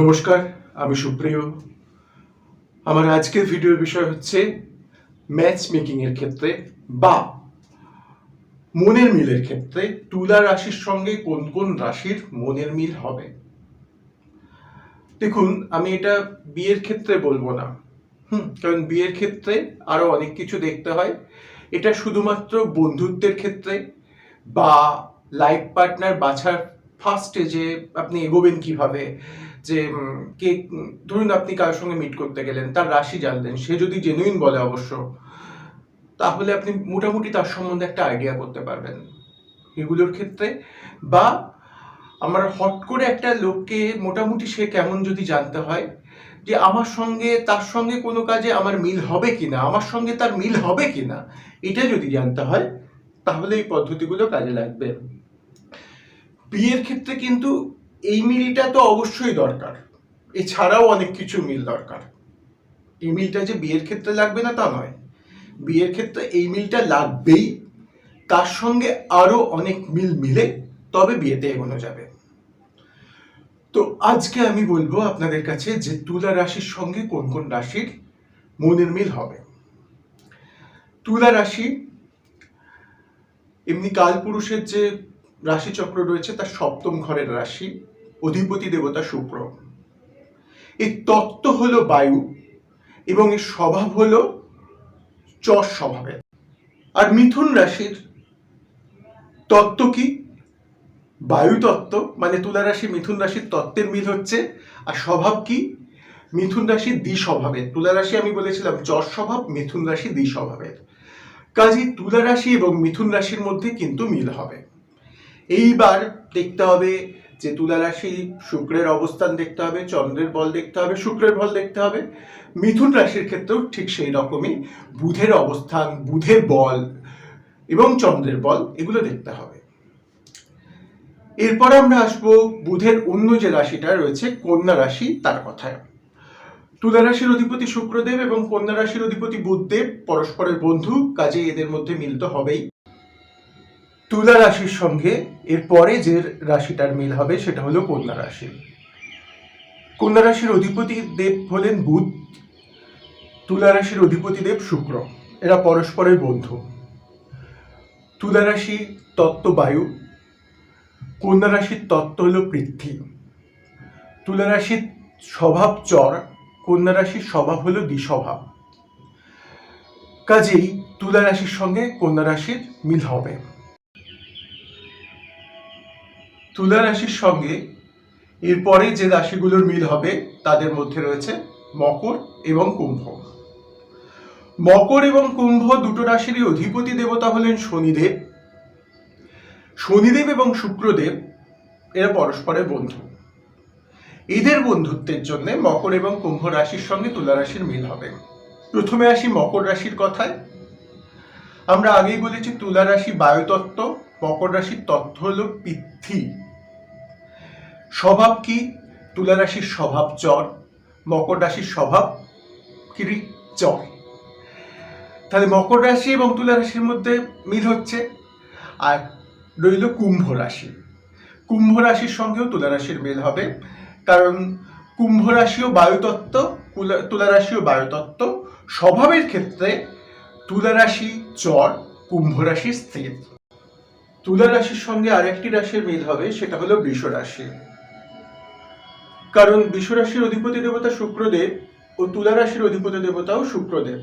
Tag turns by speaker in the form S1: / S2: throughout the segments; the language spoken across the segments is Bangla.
S1: নমস্কার, আমি সুপ্রিয়। আমার আজকের ভিডিওর বিষয় হচ্ছে ম্যাচ মেকিং এর ক্ষেত্রে বা মনের মিলের ক্ষেত্রে তুলা রাশির সঙ্গে কোন কোন রাশির মনের মিল হবে। দেখুন, আমি এটা বিয়ের ক্ষেত্রে বলব না। হুম, কারণ বিয়ের ক্ষেত্রে আরও অনেক কিছু দেখতে হয়। এটা শুধুমাত্র বন্ধুত্বের ক্ষেত্রে বা লাইফ পার্টনার বাছার ফার্স্ট স্টেজে আপনি এগোবেন কীভাবে? যে কে ধরুন আপনি কারোর সঙ্গে মিট করতে গেলেন, তার রাশি জানলেন, সে যদি জেনুইন বলে অবশ্য, তাহলে আপনি মোটামুটি তার সম্বন্ধে একটা আইডিয়া করতে পারবেন। এগুলোর ক্ষেত্রে বা আমার হট করে একটা লোককে মোটামুটি সে কেমন যদি জানতে হয় যে, আমার সঙ্গে, তার সঙ্গে কোনো কাজে আমার মিল হবে কি না আমার সঙ্গে তার মিল হবে কি না এটা যদি জানতে হয়, তাহলে এই পদ্ধতিগুলো কাজে লাগবে। বিয়ের ক্ষেত্রে কিন্তু এই মিলটা তো অবশ্যই দরকার। এছাড়াও অনেক কিছু মিল দরকার। এই মিলটা যে বিয়ের ক্ষেত্রে লাগবে না তা নয়। বিয়ের ক্ষেত্রে এই মিলটা লাগবেই। তার সঙ্গে আরও অনেক মিল মিলে তবে বিয়েতে এগোনো যাবে। তো আজকে আমি বলব আপনাদের কাছে যে তুলা রাশির সঙ্গে কোন কোন রাশির মনের মিল হবে। তুলা রাশি, এমনি কালপুরুষের যে রাশিচক্র রয়েছে, তার সপ্তম ঘরের রাশি। অধিপতি দেবতা শুক্র। এর তত্ত্ব হলো বায়ু এবং এর স্বভাব হলো চর স্বভাবের। আর মিথুন রাশির তত্ত্ব কি? বায়ু তত্ত্ব মানে তুলা রাশি, মিথুন রাশির তত্ত্বের মিল হচ্ছে। আর স্বভাব কি? মিথুন রাশি দ্বি স্বভাবের তুলা রাশি আমি বলেছিলাম, চর স্বভাব, মিথুন রাশি দ্বি স্বভাবের কাজে তুলা রাশি এবং মিথুন রাশির মধ্যে কিন্তু মিল হবে। এইবার দেখতে হবে যে তুলা রাশি শুক্রের অবস্থান দেখতে হবে, চন্দ্রের বল দেখতে হবে, শুক্রের বল দেখতে হবে। মিথুন রাশির ক্ষেত্রেও ঠিক সেই রকমই বুধের অবস্থান বুধের বল এবং চন্দ্রের বল, এগুলো দেখতে হবে। এরপরে আমরা আসব বুধের অন্য যে রাশিটা রয়েছে, কন্যা রাশি, তার কথায়। তুলা রাশির অধিপতি শুক্রদেব এবং কন্যা রাশির অধিপতি বুধদেব, পরস্পরের বন্ধু কাজে এদের মধ্যে মিল তো হবেই। তুলা রাশির সঙ্গে এরপরে যে রাশিটার মিল হবে সেটা হলো কন্যা রাশি। কন্যা রাশির অধিপতি দেব হলেন বুধ, তুলা রাশির অধিপতি দেব শুক্র। এরা পরস্পরের বন্ধু। তুলা রাশি তত্ত্ব বায়ু, কন্যা রাশির তত্ত্ব হলো পৃথ্বী। তুলা রাশির স্বভাব চর, কন্যা রাশির স্বভাব হলো দ্বিস্বভাব। কাজেই তুলা রাশির সঙ্গে কন্যা রাশির মিল হবে। তুলা রাশির সঙ্গে এরপরে যে রাশিগুলোর মিল হবে তাদের মধ্যে রয়েছে মকর এবং কুম্ভ। মকর এবং কুম্ভ দুটো রাশিরই অধিপতি দেবতা হলেন শনিদেব। শনিদেব এবং শুক্রদেব এরা পরস্পরের বন্ধু। এদের বন্ধুত্বের জন্য মকর এবং কুম্ভ রাশির সঙ্গে তুলা রাশির মিল হবে। প্রথমে আসি মকর রাশির কথায়। আমরা আগেই বলেছি তুলা রাশি বায়ুতত্ত্ব, মকর রাশির তত্ত্ব হলো পৃথ্বী স্বভাব কি? তুলা রাশির স্বভাব চর, মকর রাশির স্বভাব কি চর। তাহলে মকর রাশি এবং তুলা রাশির মধ্যে মিল হচ্ছে। আর রইল কুম্ভ রাশি। কুম্ভ রাশির সঙ্গেও তুলা রাশির মিল হবে। কারণ কুম্ভ রাশিও বায়ুতত্ত্ব তুলা রাশিও বায়ুতত্ত্ব। স্বভাবের ক্ষেত্রে তুলা রাশি চর, কুম্ভ রাশি স্থির। তুলা রাশির সঙ্গে আরেকটি রাশির মিল হবে, সেটা হলো বৃষ রাশি। কারণ বৃষ রাশির অধিপতি দেবতা শুক্রদেব ও তুলা রাশির অধিপতি দেবতাও শুক্রদেব।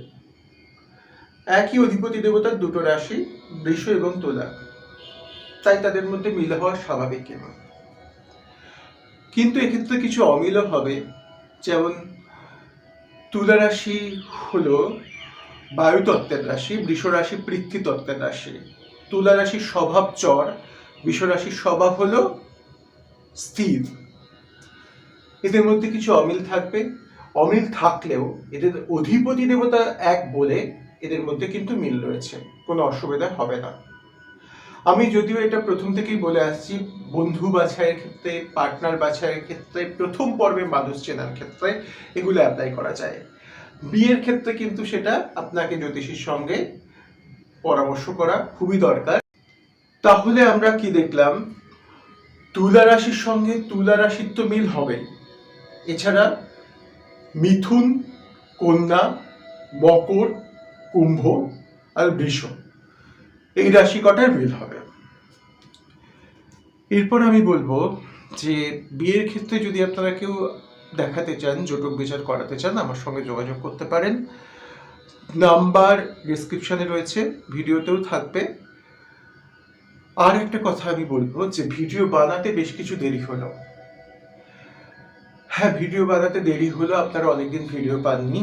S1: একই অধিপতি দেবতার দুটো রাশি, বৃষ এবং তুলা। তাই তাদের মধ্যে মিল হওয়া স্বাভাবিক কেন কিন্তু এক্ষেত্রে কিছু অমিল হবে। যেমন তুলা রাশি হলো বায়ুতত্ত্বের রাশি বৃষ রাশি পৃথ্বী তত্ত্বের রাশি। তুলা রাশির স্বভাব চর বৃষ রাশির স্বভাব হলো স্থির। এদের মধ্যে কিছু অমিল থাকবে। অমিল থাকলেও এদের অধিপতি দেবতা এক বলে এদের মধ্যে কিন্তু মিল রয়েছে। কোনো অসুবিধা হবে না। আমি যদিও এটা প্রথম থেকেই বলে আসছি, বন্ধু বাছাইয়ের ক্ষেত্রে পার্টনার বাছাইয়ের ক্ষেত্রে, প্রথম পর্বে মানুষ চেনার ক্ষেত্রে এগুলো অ্যাপ্লাই করা যায়। বিয়ের ক্ষেত্রে কিন্তু সেটা আপনাকে জ্যোতিষীর সঙ্গে পরামর্শ করা খুবই দরকার। তাহলে আমরা কি দেখলাম? তুলা রাশির সঙ্গে তুলা রাশির তো মিল হবে এছাড়া মিথুন, কন্যা, মকর, কুম্ভ আর বৃষ। এই রাশি কটার মিল হবে? এরপর আমি বলব যে বিয়ের ক্ষেত্রে যদি আপনারা কেউ দেখাতে চান, জটক বিচার করাতে চান, আমার সঙ্গে যোগাযোগ করতে পারেন। নাম্বার ডিসক্রিপশনে রয়েছে, ভিডিওতেও থাকবে। আর একটা কথা আমি বলব যে ভিডিও বানাতে বেশ কিছু দেরি হলো। হ্যাঁ ভিডিও বানাতে দেরি হলো, আপনারা অনেকদিন ভিডিও পাননি।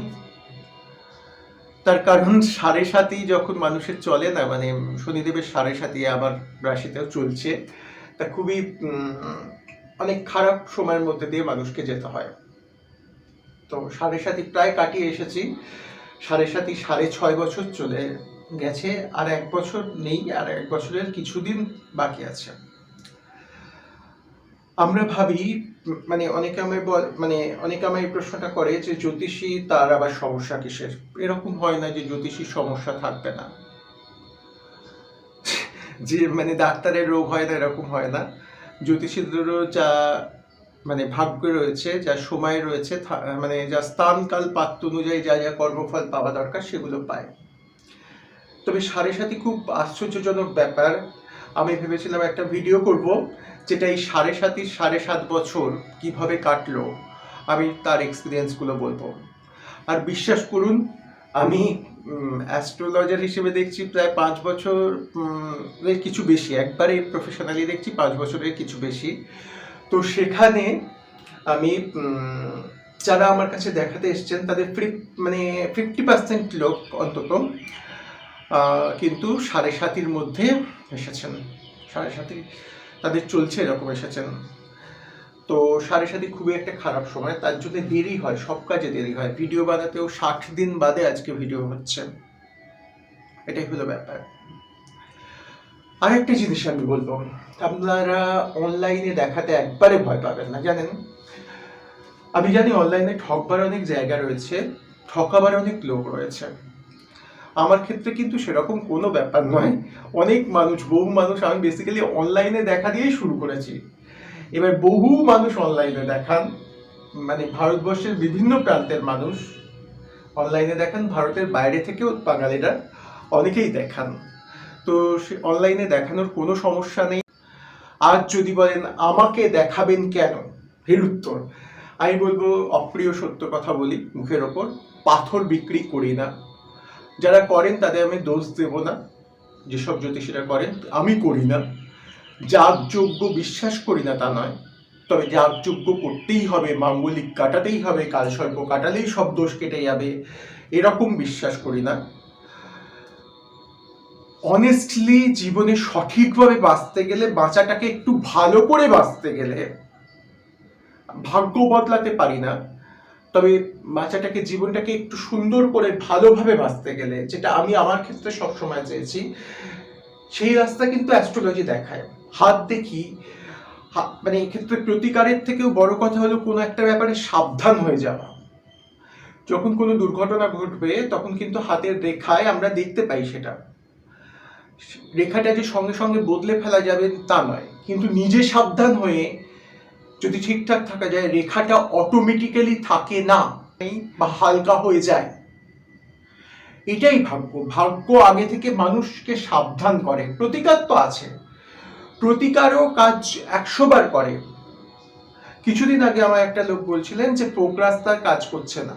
S1: তার কারণ সাড়ে সাতই যখন মানুষের চলে না মানে শনিদেবের সাড়ে সাতই আমার রাশিতেও চলছে, তা খুবই অনেক খারাপ সময়ের মধ্যে দিয়ে মানুষকে যেতে হয়। তো সাড়ে সাতই প্রায় কাটিয়ে এসেছি। সাড়ে সাতই সাড়ে ছয় বছর চলে গেছে, আর এক বছর নেই, আর এক বছরের কিছুদিন বাকি আছে। আমরা ভাবি মানে অনেকে আমায় বল মানে অনেকে আমায় এই প্রশ্নটা করে যে জ্যোতিষী তার আবার সমস্যা কিসের? এরকম হয় না যে জ্যোতিষীর সমস্যা থাকবে না। যে মানে ডাক্তারের রোগ হয় না, এরকম হয় না। জ্যোতিষীদেরও যা মানে ভাগ্য রয়েছে, যা সময় রয়েছে মানে যা স্থান কাল পাত্র অনুযায়ী যা যা কর্মফল পাওয়া দরকার সেগুলো পায়। তবে সাড়ে সাথে খুব আশ্চর্যজনক ব্যাপার, আমি ভেবেছিলাম একটা ভিডিও করব। যেটা এই সাড়ে সাতির সাড়ে সাত বছর কীভাবে কাটলো, আমি তার এক্সপিরিয়েন্সগুলো বলব। আর বিশ্বাস করুন, আমি অ্যাস্ট্রোলজার হিসেবে দেখছি প্রায় পাঁচ বছর এর কিছু বেশি, একবারে প্রফেশনালি দেখছি পাঁচ বছরের কিছু বেশি। তো সেখানে আমি যারা আমার কাছে দেখাতে এসছেন, তাদের ফিফ মানে ফিফটি পার্সেন্ট লোক অন্তত কিন্তু সাড়ে সাতির মধ্যে এসেছেন। সাড়ে সাতি তাদের চলছে, এরকম এসেছেন। তো সাড়ে সাতি খুবই একটা খারাপ সময়, তার জন্য দেরি হয়, সব কাজে দেরি হয়। ভিডিও বানাতেও ষাট দিন বাদে আজকে ভিডিও হচ্ছে। এটাই হলো ব্যাপার। আরেকটা জিনিস আমি বলব, আপনারা অনলাইনে দেখাতে একবারে ভয় পাবেন না, জানেন? আমি জানি অনলাইনে ঠকবার অনেক জায়গা রয়েছে, ঠকাবার অনেক লোক রয়েছে। আমার ক্ষেত্রে কিন্তু সেরকম কোনো ব্যাপার নয়। অনেক মানুষ, বহু মানুষ আমি বেসিক্যালি অনলাইনে দেখা দিয়েই শুরু করেছি। এবার বহু মানুষ অনলাইনে দেখান মানে ভারতবর্ষের বিভিন্ন প্রান্তের মানুষ অনলাইনে দেখান, ভারতের বাইরে থেকেও বাঙালিরা অনেকেই দেখান। তো সে অনলাইনে দেখানোর কোনো সমস্যা নেই। আজ যদি বলেন, আমাকে দেখাবেন কেন? এর উত্তর। আমি বলব, অপ্রিয় সত্য কথা বলি, মুখের ওপর, পাথর বিক্রি করি না। যারা করেন তাদের আমি দোষ দেব না। যেসব জ্যোতিষীরা করেন, আমি করি না। যাগযোগ্য বিশ্বাস করি না, তা নয়। তবে যাগযোগ্য করতেই হবে, মাঙ্গলিক কাটাতেই হবে, কালসর্প কাটালেই সব দোষ কেটে যাবে, এরকম বিশ্বাস করি না। অনেস্টলি জীবনে সঠিকভাবে বাঁচতে গেলে, বাঁচাটাকে একটু ভালো করে বাঁচতে গেলে, ভাগ্য বদলাতে পারি না। তবে বাচ্চাটাকে জীবনটাকে একটু সুন্দর করে ভালোভাবে বাঁচতে গেলে, যেটা আমি আমার ক্ষেত্রে সবসময় চেয়েছি, সেই রাস্তা কিন্তু অ্যাস্ট্রোলজি দেখায়। হাত দেখি মানে এক্ষেত্রে প্রতিকারের থেকেও বড় কথা হলো কোনো একটা ব্যাপারে সাবধান হয়ে যাওয়া। যখন কোনো দুর্ঘটনা ঘটবে, তখন কিন্তু হাতের রেখায় আমরা দেখতে পাই সেটা। রেখাটা যে সঙ্গে সঙ্গে বদলে ফেলা যাবে তা নয়, কিন্তু নিজে সাবধান হয়ে যদি ঠিকঠাক থাকা যায়, রেখাটা অটোমেটিক্যালি থাকে না বা হালকা হয়ে যায়। এটাই ভাগ্য। ভাগ্য আগে থেকে মানুষকে সাবধান করে। প্রতিকার তো আছে। প্রতিকারও কাজ একশো বার করে। কিছুদিন আগে আমার একটা লোক বলছিলেন যে প্রোগ্রাস তার কাজ করছে না।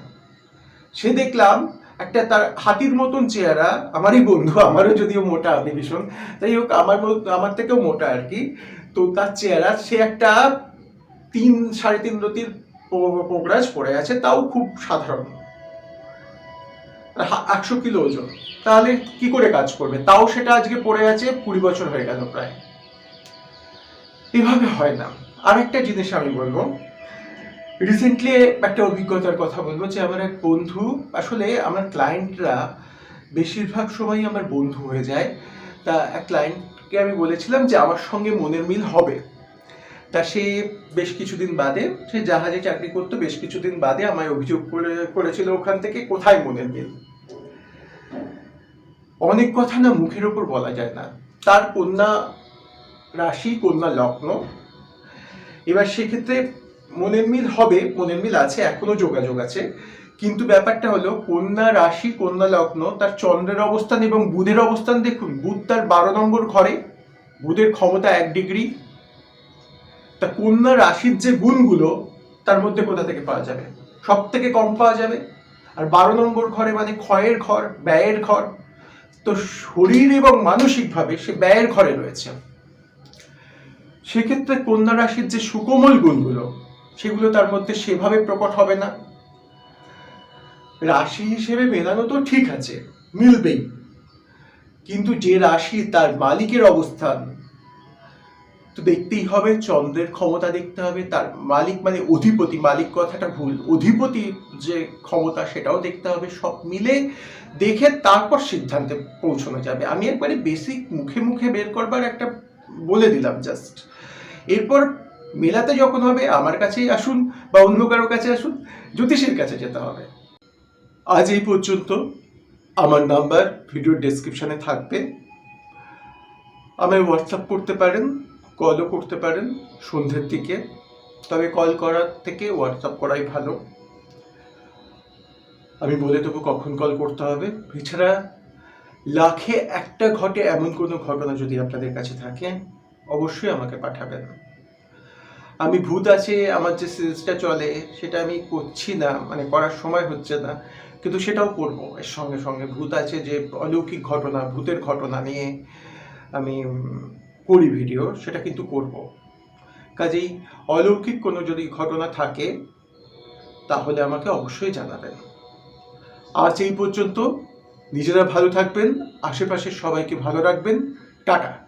S1: সে দেখলাম একটা তার হাতির মতন চেহারা, আমারই বন্ধু, আমারও যদিও মোটা আপনি ভীষণ, যাই হোক, আমার আমার থেকেও মোটা আর কি। তো তার চেহারা, সে একটা তিন, সাড়ে তিন রতির পোগরাজ পড়ে আছে, তাও খুব সাধারণ। একশো কিলো ওজন। তাহলে কি করে কাজ করবে? তাও সেটা আজকে পড়ে আছে, কুড়ি বছর হয়ে গেল প্রায়। এভাবে হয় না। আরেকটা জিনিস আমি বলব। রিসেন্টলি একটা অভিজ্ঞতার কথা বলব যে, আমার এক বন্ধু, আসলে আমার ক্লায়েন্টরা বেশিরভাগ সময় আমার বন্ধু হয়ে যায়। তা এক ক্লায়েন্টকে আমি বলেছিলাম যে, আমার সঙ্গে মনের মিল হবে। তা সে বেশ কিছুদিন বাদে, সে জাহাজে চাকরি করতো, বেশ কিছুদিন বাদে আমায় অভিযোগ করে, করেছিল ওখান থেকে কোথায় মনের মিল। অনেক কথা না মুখের ওপর বলা যায় না। তার কন্যা রাশি, কন্যা লগ্ন। এবার সেক্ষেত্রে মনের মিল হবে, মনের মিল আছে, এখনও যোগাযোগ আছে। কিন্তু ব্যাপারটা হলো, কন্যা রাশি, কন্যা লগ্ন, তার চন্দ্রের অবস্থান এবং বুধের অবস্থান দেখুন। বুধ তার বারো নম্বর ঘরে, বুধের ক্ষমতা এক ডিগ্রি। তা কন্যা রাশির যে গুণগুলো, তার মধ্যে কোথা থেকে পাওয়া যাবে? সব থেকে কম পাওয়া যাবে? আর বারো নম্বর ঘরে মানে ক্ষয়ের ঘর, ব্যয়ের ঘর, তো শরীর এবং মানসিকভাবে সে ব্যয়ের ঘরে রয়েছে। সেক্ষেত্রে কন্যা রাশির যে সুকোমল গুণগুলো, সেগুলো তার মধ্যে সেভাবে প্রকট হবে না। রাশি হিসেবে মেলানো তো ঠিক আছে, মিলবেই। কিন্তু যে রাশি তার মালিকের অবস্থান তো দেখতেই হবে, চন্দ্রের ক্ষমতা দেখতে হবে, তার মালিক মানে অধিপতি, মালিক কথাটা ভুল, অধিপতি যে ক্ষমতা সেটাও দেখতে হবে, সব মিলে দেখে তারপর সিদ্ধান্তে পৌঁছানো যাবে। আমি একবারে বেসিক মুখে মুখে বের করবার একটা বলে দিলাম জাস্ট এরপর মেলাতে যখন হবে, আমার কাছেই আসুন বা অন্য কারোর কাছে আসুন, জ্যোতিষীর কাছে যেতে হবে। আজ এই পর্যন্ত। আমার নাম্বার ভিডিওর ডেসক্রিপশনে থাকবে। আমায় হোয়াটসঅ্যাপ করতে পারেন। কলও করতে পারেন সন্ধ্যের দিকে। তবে কল করার থেকে হোয়াটসঅ্যাপ করাই ভালো। আমি বলে দেবো কখন কল করতে হবে। এছাড়া লাখে একটা ঘটে এমন কোনো ঘটনা যদি আপনাদের কাছে থাকে, অবশ্যই আমাকে পাঠাবেন। আমি ভূত আছে, আমার যে সিরিজটা চলে, সেটা আমি করছি না মানে করার সময় হচ্ছে না। কিন্তু সেটাও করব। এর সঙ্গে সঙ্গে ভূত আছে যে অলৌকিক ঘটনা, ভূতের ঘটনা নিয়ে আমি করি ভিডিও, সেটা কিন্তু করব। কাজেই অলৌকিক কোনো যদি ঘটনা থাকে, তাহলে আমাকে অবশ্যই জানাবেন। আজ এই পর্যন্ত। নিজেরা ভালো থাকবেন, আশেপাশের সবাইকে ভালো রাখবেন। টাটা।